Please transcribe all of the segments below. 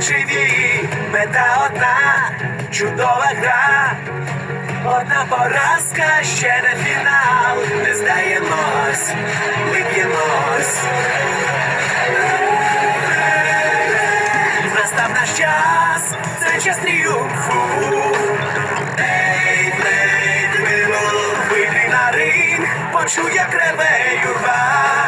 живі, мета одна, чудова гра. Одна поразка, ще не фінал. Не здаємось, ми б'ємось. Настав наш час, це час тріумфу. Ей, Блейд, Вилов, вийди на ринг, почуй, як реве юрба.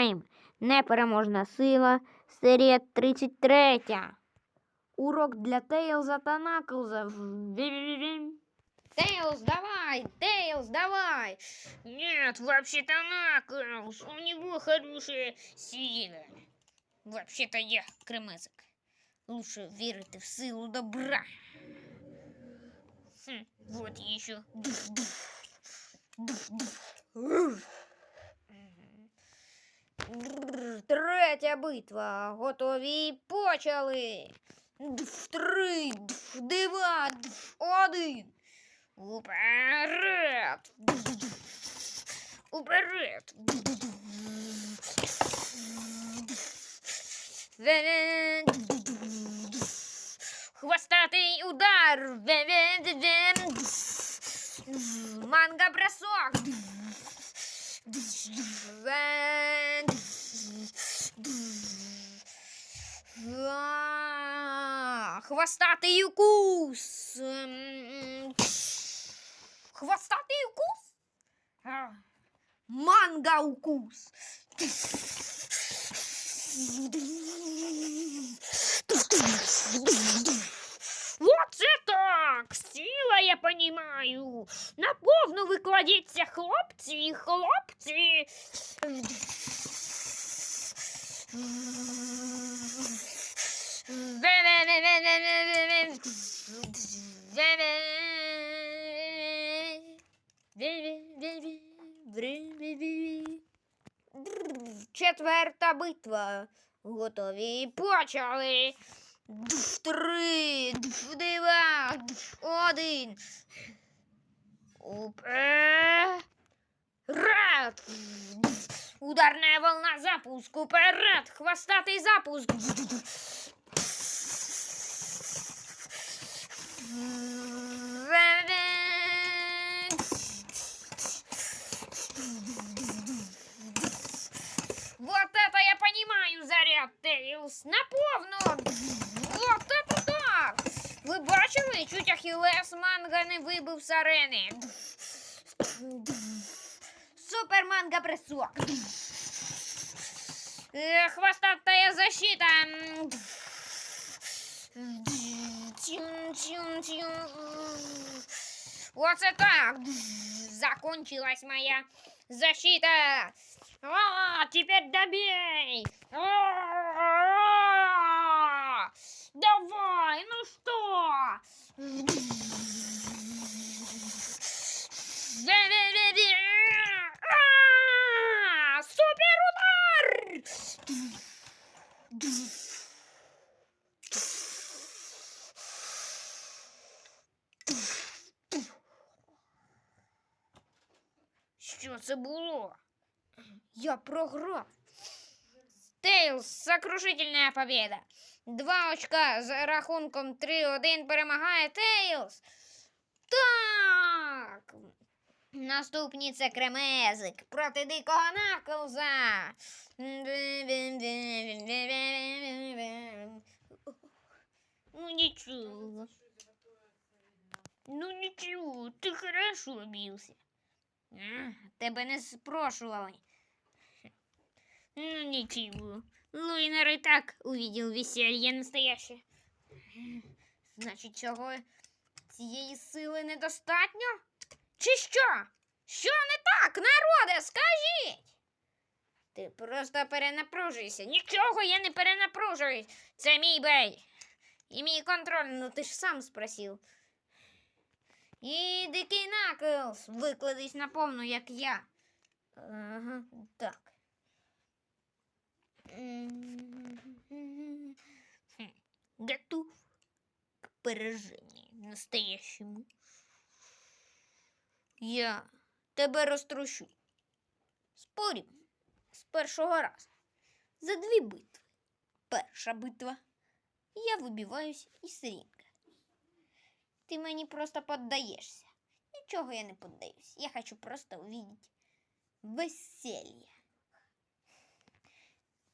Sonic Prime. Непереможна сила. Серія 33. Урок для Тейлза та Наклза. Ві-ві-ві-ві. Тейлз, давай! Тейлз, давай! Нет, вообще-то Наклз, у него хорошая сила. Вообще-то я кремезик. Лучше верить в силу добра. Хм, вот еще. Бррр, Третя битва. Готові почали. Три, два, один. Уперед! Уперед! Хвостатий удар. Манга бросок. Ве- А, Хвостатий укус. М, Хвостатий укус? А, Манга укус. Вот це так! Сила, я понимаю. На повну викладіться хлопці, хлопці. Четверта битва. Готові почали. Три, два, один. Уперед. Ударная волна запуск. Уперед. Хвостатый запуск. Вот это я понимаю заряд, Тейлз. На повну. Вот это так! Ви бачили, чуть Ахілес манга не вибив з арени. Супер манга пресок. Е, Хвостатая защита. Оце так. Закончилась моя защита. А, теперь добей. Давай, ну что? Це було? Я програв. Тейлз, сокрушительная победа. Два очка з рахунком 3-1 перемагає Тейлз. Так. Наступні це кремезик проти дикого наклза. Ну ничего. Ну ничего, ты хорошо бился. Тебе не спрошували. Ну ничего. Луинер и так увидел веселье настоящее. Значить, цього цієї сили недостатньо? Чи що? Що не так, народе, скажіть? Ти просто перенапружуєшся. Нічого я не перенапружуюсь. Це мій бей. І мій контроль, ну ти ж сам спросив. І дикий наклз, викладись наповну, як я. Ага, так. Готов к поражению настоящему. Я тебе розтрощу. Спорім з першого разу. За дві битви. Перша битва. Я вибиваюсь із ринга. Ти мені просто поддаєшся. Нічого я не поддаюсь. Я хочу просто увидеть веселье.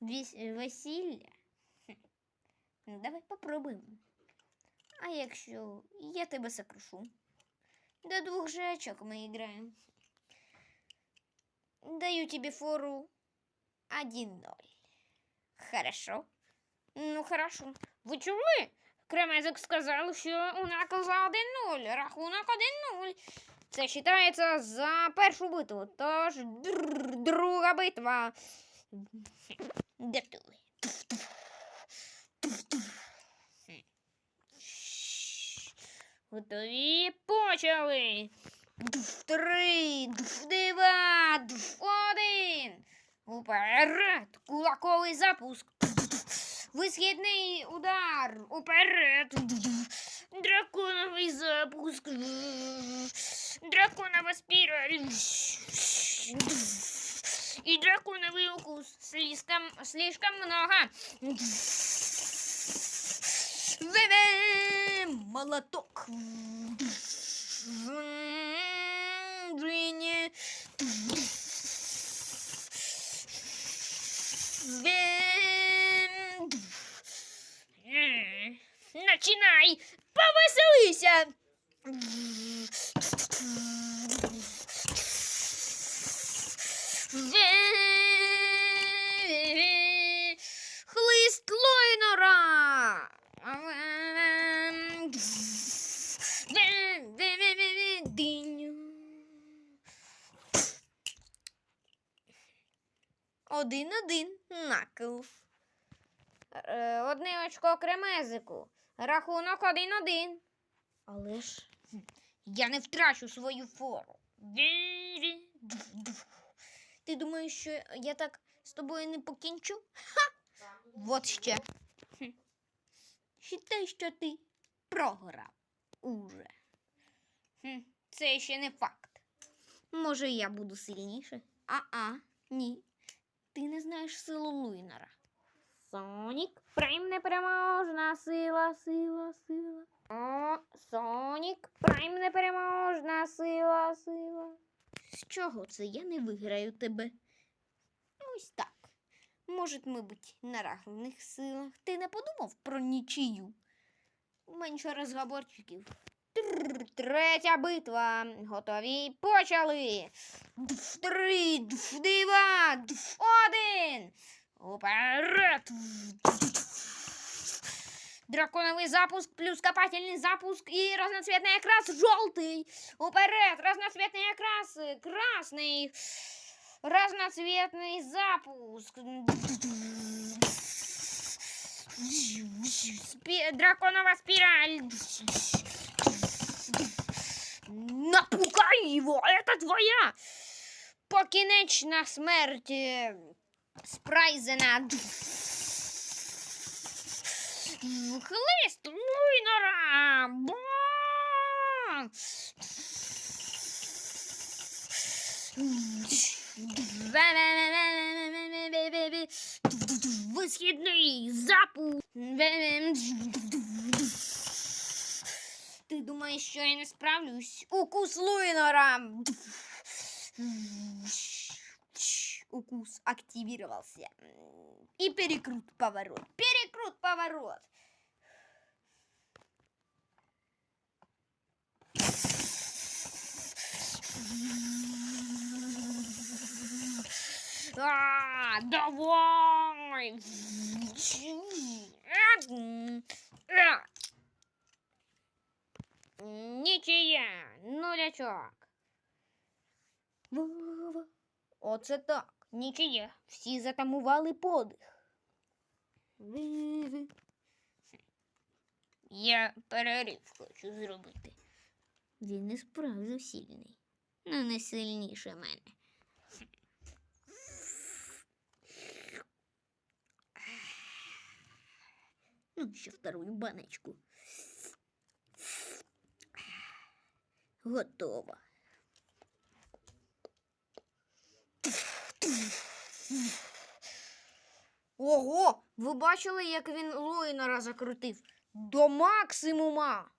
Вес... Весілля? Ну, давай попробуємо. А якщо я тебе сокрушу? До двух же очок мы играем. Даю тебе фору 1-0. Хорошо. Ну, хорошо. Ви чули? Кремезик сказав, що у нас за 1-0. Рахунок 1-0. Це вважається за першу битву. Тож друга битва. Готовий. Готові почали. Три, два, один. Уперед. Кулаковий запуск. Висхідний удар. Уперед. Драконовий запуск. Драконова спіраль. І драконовий укус. Слишком, слишком много. Молоток. Двине. Ве- Начинай. Повеселися. Хлист Лойнора. Один-один. Наклз. Е, Одне очко кремезику. Рахунок один-один. Але ж я не втрачу свою фору. Ти думаєш, що я так з тобою не покінчу? Ха! Вот ще. Считай, що ти програв уже. Це ще не факт. Може, я буду сильніше? А-а, ні. Ти не знаєш силу Луйнера. Сонік, прайм непереможна сила, сила, сила. О, Сонік, прайм непереможна сила, сила. З чого це я не виграю тебе? Ось так. Може, мабуть, на равних силах. Ти не подумав про нічию? Менше розговорчиків. Тррр, Третя битва. Готові. Почали. Дв, Три, дв, два, дв, один. Уперед. Драконовый запуск плюс копательный запуск и разноцветный окрас желтый. Уперед, разноцветный окрас красный. Разноцветный запуск. Спи- драконова спираль. Напукай его, это твоя покінечна смерть е, Спрайзена. Хлист Луйнора! Бам! Висхідний запуск. Ти думаєш, що я не справлюсь? Укус Луйнора! Укус активировался. И перекрут поворот. Перекрут поворот. А, давай. Нічия, нулячок. Оце так. Нічия. Всі затамували подих. Я перерив хочу зробити. Він не справді сильний. Ну, не сильніше мене. Ну, ще вторую баночку. Готово. Ого! Ви бачили, як він Луїнора закрутив? До максимума.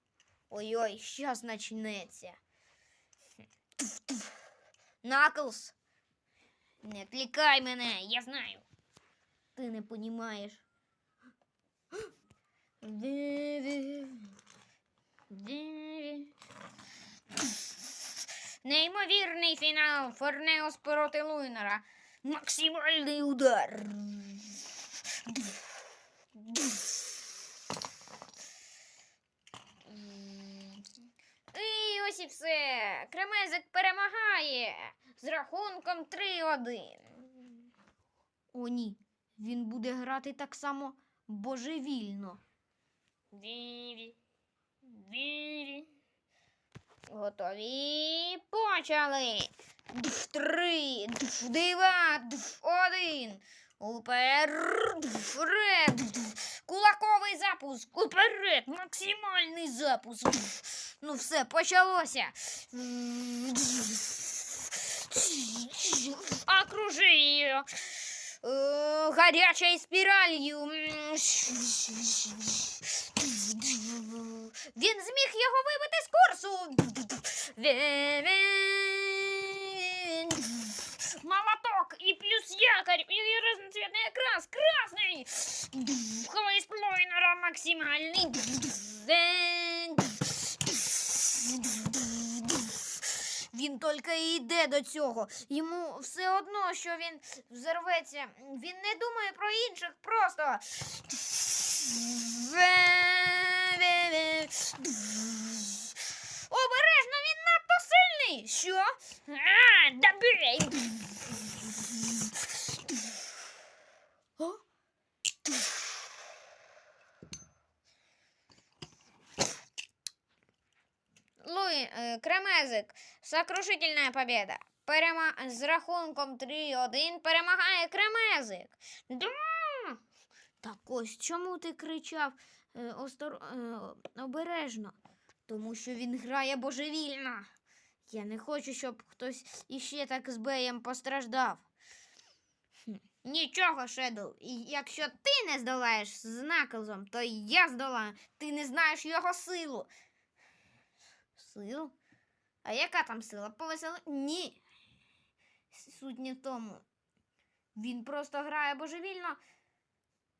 Ой-ой, щас почнеться. Наклз, Не відвлікай мене, я знаю. ти не понімаєш. Неймовірний фінал Форнеос проти Луйнера. Максимальний удар. І ось і все. Кремезик перемагає з рахунком 3-1. О, ні. Він буде грати так само божевільно. Віві. Віві. Готові. Почали. Дф, Три, дф, два, дф, один. Уперед. Вперед. Кулаковий запуск. Уперед. Максимальний запуск. Ну все, почалося. Окружи її. Е, гарячою спіралью. Він зміг його вибити з курсу. Молоток і плюс якорь, і разноцветний якраз красний. Хвост Лойнера максимальний. Він тільки і йде до цього. Йому все одно, що він взорветься. Він не думає про інших просто. Обережно він надто сильний. Що? А, добей. О? Луи, э, Кремезик, сокрушительная победа. Перема... З рахунком 3-1 перемагає Кремезик. Да! Так ось чому ти кричав е, остор... е, обережно? Тому що він грає божевільно. Я не хочу, щоб хтось іще так з Беєм постраждав. Нічого, Шедоу, якщо ти не здолаєш з Наклзом, то я здолаю. Ти не знаєш його силу. Силу? А яка там сила? Повесели? Ні. Суть не в тому. Він просто грає божевільно,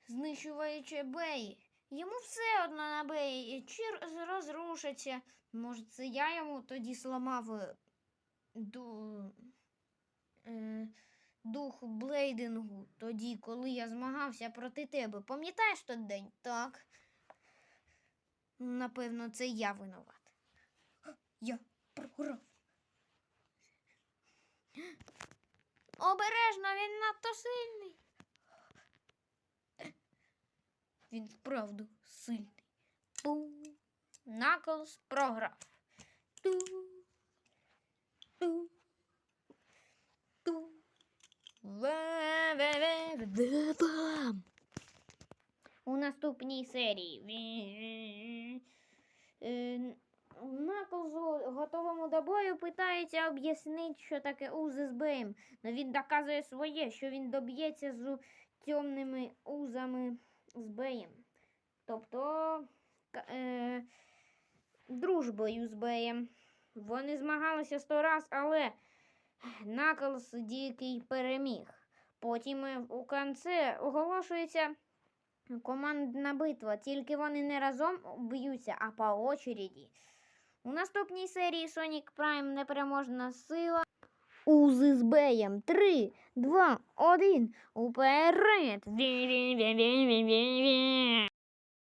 знищуючи беї. Йому все одно на беї, чи роз- розрушаться. Може, це я йому тоді сламав е, ду, е, дух блейдингу, тоді, коли я змагався проти тебе. Пам'ятаєш той день? Так. Напевно, це я винуват. Я програв. Обережно, він надто сильний. Він вправду сильний. Пу. Наклз програв. Ту. Ту. Ту. Ва-ва-ва-ва-ва-бам. У наступній серії. Е, Наклзу готовому до бою питається об'яснити, що таке узи з Беєм. Но він доказує своє, що він доб'ється з темними узами з Беєм. Тобто е, дружбою Беєм. Вони змагалися сто раз, але Наклз дикий переміг. Потім е, у кінці оголошується командна битва, тільки вони не разом б'ються, а по очереді. У наступній серії Sonic Prime непереможна сила. Узи з Беєм. Три, два, один. Уперед!